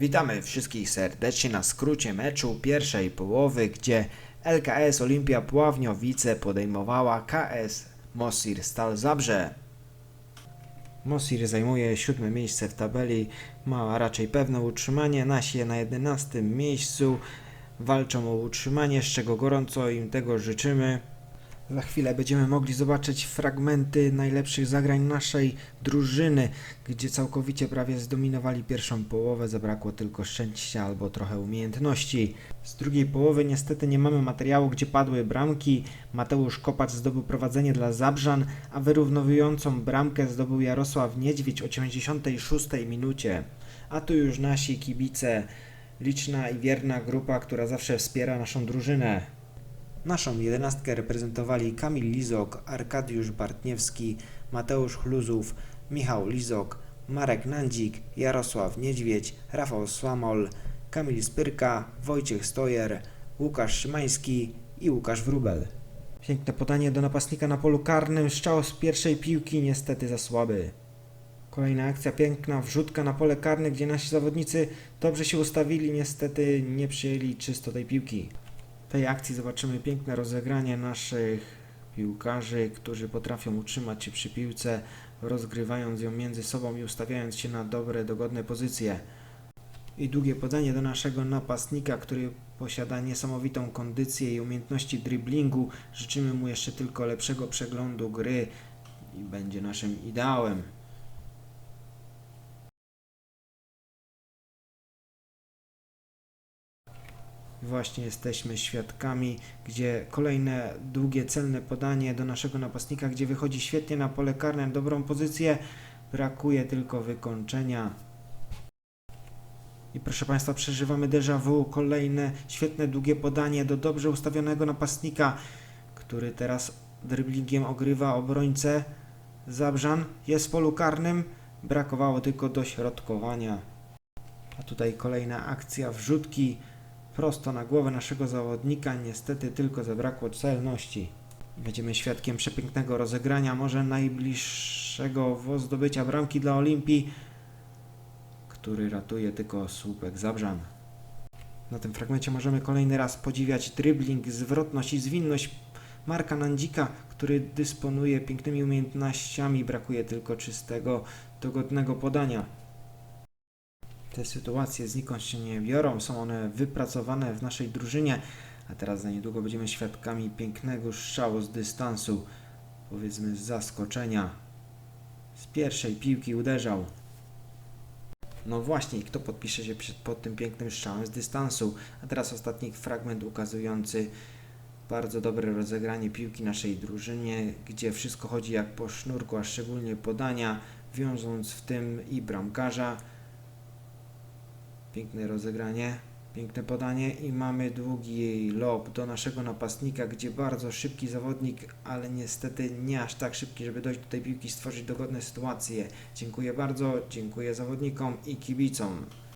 Witamy wszystkich serdecznie na skrócie meczu pierwszej połowy, gdzie LKS Olimpia Pławniowice podejmowała KS Mosir Stal Zabrze. Mosir zajmuje siódme miejsce w tabeli, ma raczej pewne utrzymanie, nasi na 11 miejscu walczą o utrzymanie, z czego gorąco im tego życzymy. Za chwilę będziemy mogli zobaczyć fragmenty najlepszych zagrań naszej drużyny, gdzie całkowicie prawie zdominowali pierwszą połowę, zabrakło tylko szczęścia albo trochę umiejętności. Z drugiej połowy niestety nie mamy materiału, gdzie padły bramki. Mateusz Kopacz zdobył prowadzenie dla Zabrzan, a wyrównowującą bramkę zdobył Jarosław Niedźwiedź o 96 minucie. A tu już nasi kibice, liczna i wierna grupa, która zawsze wspiera naszą drużynę. Naszą jedenastkę reprezentowali Kamil Lizok, Arkadiusz Bartniewski, Mateusz Chluzów, Michał Lizok, Marek Nandzik, Jarosław Niedźwiedź, Rafał Słamol, Kamil Spyrka, Wojciech Stojer, Łukasz Szymański i Łukasz Wrubel. Piękne podanie do napastnika na polu karnym, strzał z pierwszej piłki niestety za słaby. Kolejna akcja, piękna wrzutka na pole karne, gdzie nasi zawodnicy dobrze się ustawili, niestety nie przyjęli czysto tej piłki. Tej akcji zobaczymy piękne rozegranie naszych piłkarzy, którzy potrafią utrzymać się przy piłce, rozgrywając ją między sobą i ustawiając się na dobre, dogodne pozycje. I długie podanie do naszego napastnika, który posiada niesamowitą kondycję i umiejętności driblingu. Życzymy mu jeszcze tylko lepszego przeglądu gry i będzie naszym ideałem. Właśnie jesteśmy świadkami, gdzie kolejne długie, celne podanie do naszego napastnika, gdzie wychodzi świetnie na pole karne, dobrą pozycję, brakuje tylko wykończenia. I proszę Państwa, przeżywamy déjà vu, kolejne świetne, długie podanie do dobrze ustawionego napastnika, który teraz dryblingiem ogrywa obrońcę. Zabrzan jest w polu karnym, brakowało tylko dośrodkowania. A tutaj kolejna akcja wrzutki prosto na głowę naszego zawodnika. Niestety tylko zabrakło celności. Będziemy świadkiem przepięknego rozegrania, może najbliższego zdobycia bramki dla Olimpii, który ratuje tylko słupek Zabrzan. Na tym fragmencie możemy kolejny raz podziwiać dribbling, zwrotność i zwinność Marka Nandzika, który dysponuje pięknymi umiejętnościami, brakuje tylko czystego, dogodnego podania. Te sytuacje znikąd się nie biorą, są one wypracowane w naszej drużynie, a teraz za niedługo będziemy świadkami pięknego strzału z dystansu, powiedzmy z zaskoczenia. Z pierwszej piłki uderzał. No właśnie, kto podpisze się pod tym pięknym strzałem z dystansu? A teraz ostatni fragment ukazujący bardzo dobre rozegranie piłki naszej drużynie, gdzie wszystko chodzi jak po sznurku, a szczególnie podania, wiążąc w tym i bramkarza. Piękne rozegranie, piękne podanie i mamy długi lob do naszego napastnika, gdzie bardzo szybki zawodnik, ale niestety nie aż tak szybki, żeby dojść do tej piłki, stworzyć dogodne sytuacje. Dziękuję bardzo, dziękuję zawodnikom i kibicom.